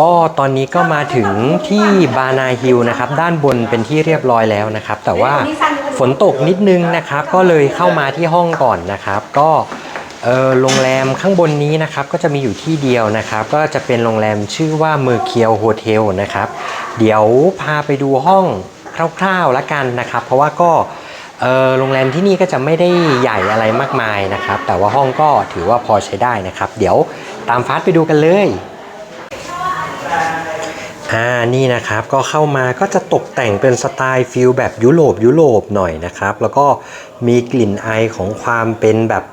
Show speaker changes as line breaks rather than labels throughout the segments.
ก็ตอนนี้ก็มาถึงที่บานาฮิลนะครับ ด้านบนเป็นที่เรียบร้อยแล้วนะครับ แต่ว่าฝนตกนิดนึงนะครับ ก็เลยเข้ามาที่ห้องก่อนนะครับ ก็โรงแรมข้างบนนี้นะครับก็จะมีอยู่ที่เดียวนะครับ ก็จะเป็นโรงแรมชื่อว่าเมอร์เคียวโฮเทลนะครับ เดี๋ยวพาไปดูห้องคร่าวๆละกันนะครับ เพราะว่าก็โรงแรมที่นี่ก็จะไม่ได้ใหญ่อะไรมากมายนะครับ แต่ว่าห้องก็ถือว่าพอใช้ได้นะครับ เดี๋ยวตามฟาสไปดูกันเลย อ่านี่นะครับก็เข้ามาก็จะตกแต่งเป็นสไตล์ฟิลแบบยุโรปยุโรปหน่อยนะครับ แล้วก็มีกลิ่นไอของความเป็นแบบ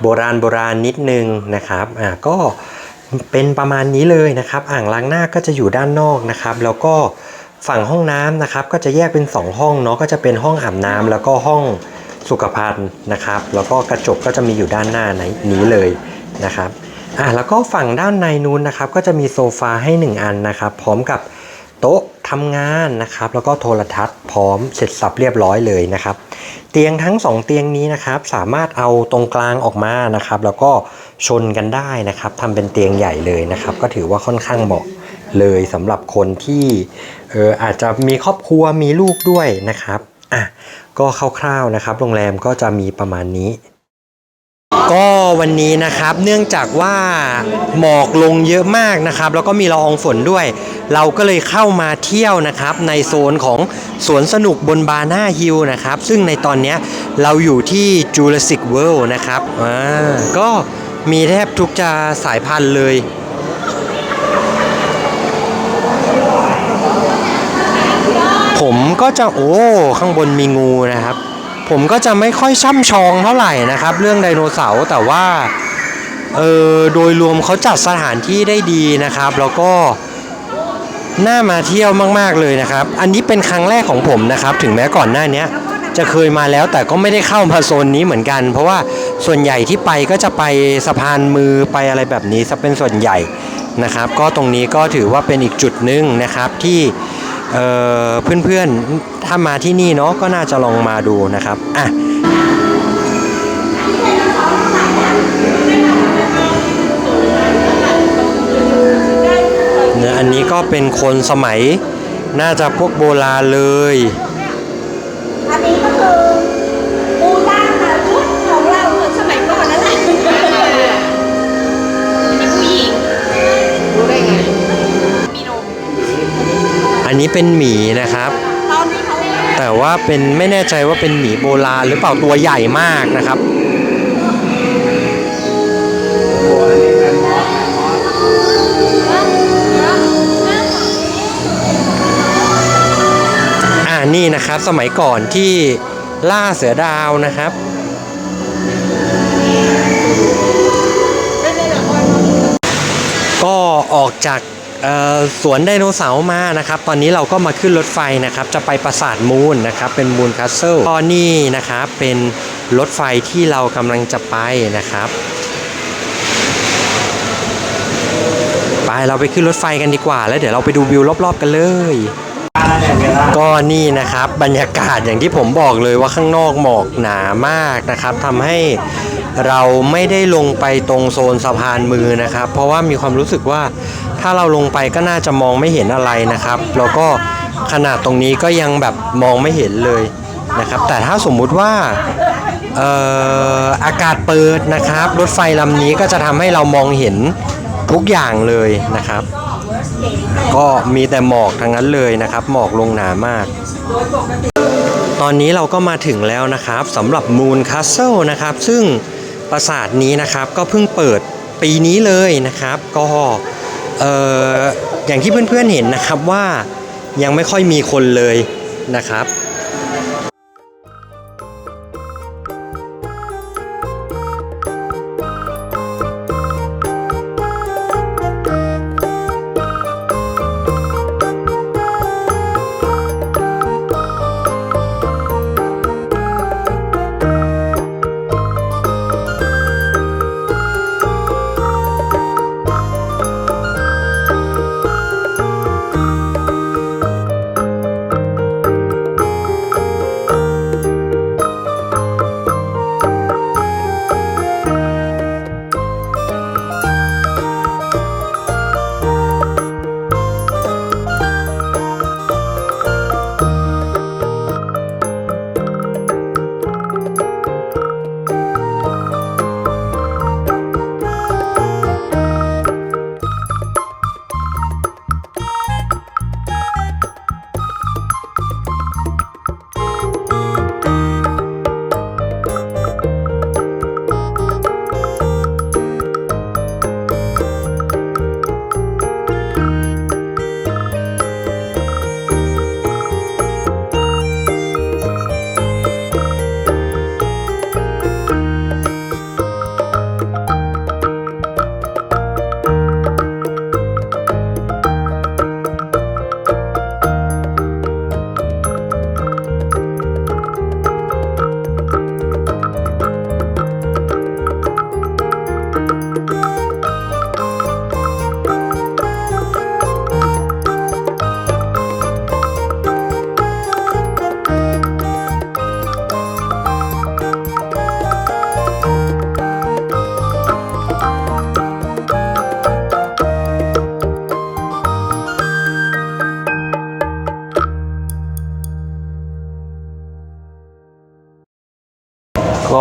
โบราณโบราณนิดนึงนะครับอ่าก็เป็นประมาณนี้เลยนะครับ อ่างล้างหน้าก็จะอยู่ด้านนอกนะครับ แล้วก็ฝั่งห้องน้ำนะครับก็จะแยกเป็น 2 ห้องเนาะก็จะเป็นห้องอาบน้ำแล้วก็ห้องสุขภัณฑ์นะครับ แล้วก็กระจกก็จะมีอยู่ด้านหน้านี้เลยนะครับ อะแล้วก็ฝั่งด้านในนู้นนะครับก็จะมีโซฟาให้ 1 อันนะครับ พร้อมกับโต๊ะทำงานนะครับ แล้วก็โทรทัศน์พร้อมเสร็จสับเรียบร้อยเลยนะครับ เตียงทั้ง 2 เตียงนี้นะครับ สามารถเอาตรงกลางออกมานะครับ แล้วก็ชนกันได้นะครับทำเป็นเตียงใหญ่เลยนะครับ ก็ถือว่าค่อนข้างเหมาะเลยสำหรับคนที่เอออาจจะมีครอบครัวมีลูกด้วยนะครับอะก็คร่าวๆนะครับ โรงแรมก็จะมีประมาณนี้ ก็วันนี้นะครับเนื่องจากว่าหมอกลงเยอะมากนะครับ แล้วก็มีละอองฝนด้วย เราก็เลยเข้ามาเที่ยวนะครับ ในโซนของสวนสนุกบนบาน่าฮิลนะครับ ซึ่งในตอนนี้เราอยู่ที่ Jurassic World นะครับอ่าก็มีแทบทุกจะสายพันธุ์เลย ผมก็จะโอ้ ข้างบนมีงูนะครับ ผมก็จะไม่ค่อยช่ำชองเท่าไหร่นะครับ เรื่องไดโนเสาร์แต่ว่าเออโดยรวมเขาจัดสถานที่ได้ดีนะครับ แล้วก็น่ามาเที่ยวมาก ๆ เลยนะครับ อันนี้เป็นครั้งแรกของผมนะครับ ถึงแม้ก่อนหน้านี้จะเคยมาแล้วแต่ก็ไม่ได้เข้ามาโซนนี้เหมือนกัน เพราะว่าส่วนใหญ่ที่ไปก็จะไปสะพานมือไปอะไรแบบนี้ซะเป็นส่วนใหญ่นะครับ ก็ตรงนี้ก็ถือว่าเป็นอีกจุดหนึ่งนะครับที่ เเพื่อนๆ ถ้ามาที่นี่เนาะก็น่าจะลองมาดูนะครับ อะเนี่ยอันนี้ก็เป็นคนสมัยน่าจะพวกโบราณเลย
นนี้เป็
นหมีนะ
ครับ แต่ว่าเป็นไม่แน่ใจว่าเป็นหมีโบราณหรือเปล่าตัวใหญ่มากนะครับอ่านี่นะครับสมัยก่อนที่ล่าเสือดาวนะครับก็ออกจาก สวนไดโนเสาร์มานะครับ ตอนนี้เราก็มาขึ้นรถไฟนะครับ จะไปปราสาทมูนนะครับ เป็นมูนคาสเซิลก็นี่นะครับเป็นรถไฟที่เรากำลังจะไปนะครับ ไปเราไปขึ้นรถไฟกันดีกว่า แล้วเดี๋ยวเราไปดูวิวรอบๆกันเลยก็นี่นะครับบรรยากาศอย่างที่ผมบอกเลยว่าข้างนอกหมอกหนามากนะครับทำให้ เราไม่ได้ลงไปตรงโซนสะพานมือนะครับ เพราะว่ามีความรู้สึกว่าถ้าเราลงไปก็น่าจะมองไม่เห็นอะไรนะครับ แล้วก็ขนาดตรงนี้ก็ยังแบบมองไม่เห็นเลยนะครับ แต่ถ้าสมมุติว่าเอ่ออากาศเปิดนะครับ รถไฟลำนี้ก็จะทำให้เรามองเห็นทุกอย่างเลยนะครับ ก็มีแต่หมอกทั้งนั้นเลยนะครับ หมอกลงหนามาก ตอนนี้เราก็มาถึงแล้วนะครับสำหรับ Moon Castle นะครับ ซึ่ง ปราสาทนี้นะครับก็เพิ่งเปิดปีนี้เลยนะครับ ก็เอออย่างที่เพื่อนๆเห็นนะครับว่ายังไม่ค่อยมีคนเลยนะครับ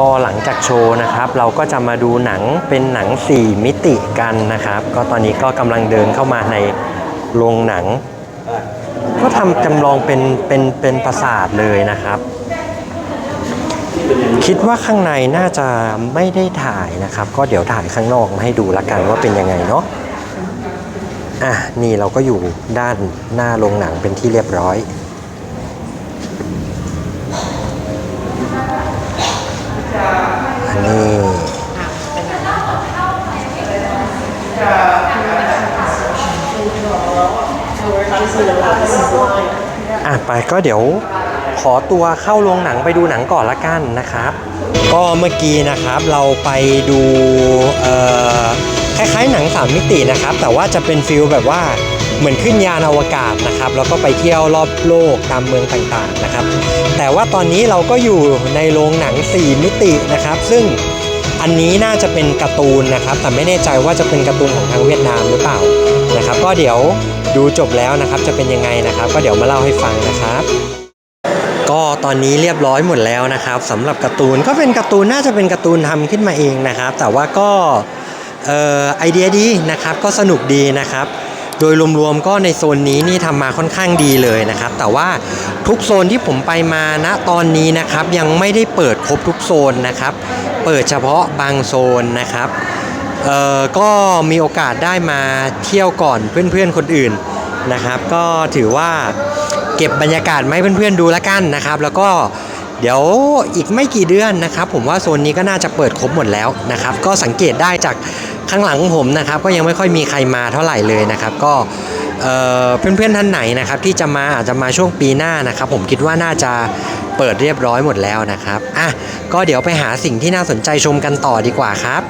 ็หลังจากโชว์นะครับ เราก็จะมาดูหนังเป็นหนัง 4 มิติกันนะครับ ก็ตอนนี้ก็กำลังเดินเข้ามาในโรงหนัง ก็ทำจำลองเป็นเป็นเป็นปราสาทเลยนะครับ คิดว่าข้างในน่าจะไม่ได้ถ่ายนะครับ ก็เดี๋ยวถ่ายข้างนอกมาให้ดูละกันว่าเป็นยังไงเนาะอะนี่เราก็อยู่ด้านหน้าโรงหนังเป็นที่เรียบร้อย อันนี้อะไป ก็เดี๋ยวขอตัวเข้าโรงหนังไปดูหนังก่อนละกันนะครับ ก็เมื่อกี้นะครับเราไปดูคล้ายๆหนังสามมิตินะครับ แต่ว่าจะเป็นฟิลแบบว่าเหมือนขึ้นยานอวกาศนะครับ แล้วก็ไปเที่ยวรอบโลกตามเมืองต่างๆนะครับ แต่ว่าตอนนี้เราก็อยู่ในโรงหนัง 4 มิตินะครับ ซึ่งอันนี้น่าจะเป็นการ์ตูนนะครับ แต่ไม่แน่ใจว่าจะเป็นการ์ตูนของทางเวียดนามหรือเปล่านะครับ ก็เดี๋ยว ดูจบแล้วนะครับจะเป็นยังไงนะครับ ก็เดี๋ยวมาเล่าให้ฟังนะครับก็ตอนนี้เรียบร้อยหมดแล้วนะครับสำหรับการ์ตูนก็เป็นการ์ตูนน่าจะเป็นการ์ตูนทำขึ้นมาเองนะครับ แต่ว่าก็เอ่อไอเดียดีนะครับก็สนุกดีนะครับ โดยรวมๆก็ในโซนนี้นี่ทำมาค่อนข้างดีเลยนะครับ แต่ว่าทุกโซนที่ผมไปมาณตอนนี้นะครับ ยังไม่ได้เปิดครบทุกโซนนะครับ เปิดเฉพาะบางโซนนะครับ เอ่อก็มีโอกาสได้มาเที่ยวก่อนเพื่อนๆคนอื่นนะครับ ก็ถือว่าเก็บบรรยากาศมาให้เพื่อนๆดูแล้วกันนะครับ แล้วก็เดี๋ยวอีกไม่กี่เดือนนะครับ ผมว่าโซนนี้ก็น่าจะเปิดครบหมดแล้วนะครับ ก็สังเกตได้จากข้างหลังของผมนะครับ ก็ยังไม่ค่อยมีใครมาเท่าไหร่เลยนะครับ ก็เอ่อเพื่อนๆท่านไหนนะครับ ที่จะมาอาจจะมาช่วงปีหน้านะครับ ผมคิดว่าน่าจะเปิดเรียบร้อยหมดแล้วนะครับอะก็เดี๋ยวไปหาสิ่งที่น่าสนใจชมกันต่อดีกว่าครับ